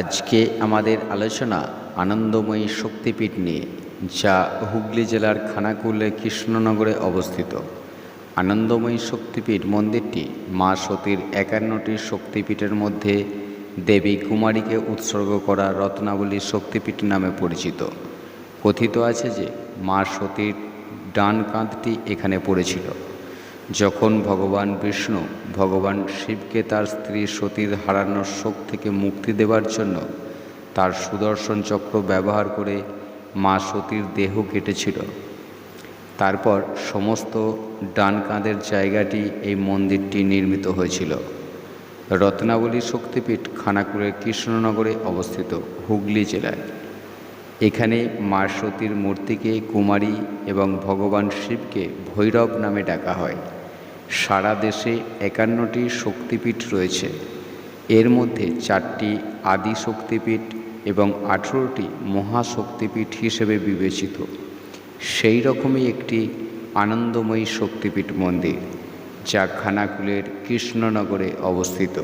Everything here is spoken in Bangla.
আজকে আমাদের আলোচনা আনন্দময়ী শক্তিপীঠ নিয়ে, যা হুগলি জেলার খানাকুলে কৃষ্ণনগরে অবস্থিত। আনন্দময়ী শক্তিপীঠ মন্দিরটি মা সতীর একান্নটি শক্তিপীঠের মধ্যে দেবী কুমারীকে উৎসর্গ করা রত্নাবলী শক্তিপীঠ নামে পরিচিত। কথিত আছে যে, মা সতীর ডান কাঁধটি এখানে পড়েছিল। যখন ভগবান বিষ্ণু ভগবান শিবকে তার স্ত্রী সতীর হারানোর শোক থেকে মুক্তি দেওয়ার জন্য তার সুদর্শন চক্র ব্যবহার করে মা সতীর দেহ কেটেছিল। তারপর সমস্ত ডান কাঁধের জায়গাটি এই মন্দিরটি নির্মিত হয়েছিল। রত্নাবলী শক্তিপীঠ খানাকুলের কৃষ্ণনগরে অবস্থিত হুগলি জেলায়। এখানে মা সতীর মূর্তিকে কুমারী এবং ভগবান শিবকে ভৈরব নামে ডাকা হয়। সারা দেশে একান্নটি শক্তিপীঠ রয়েছে। এর মধ্যে চারটি আদি শক্তিপীঠ এবং আঠেরোটি মহাশক্তিপীঠ হিসেবে বিবেচিত। সেই রকমই একটি আনন্দময়ী শক্তিপীঠ মন্দির, যা খানাকুলের কৃষ্ণনগরে অবস্থিত।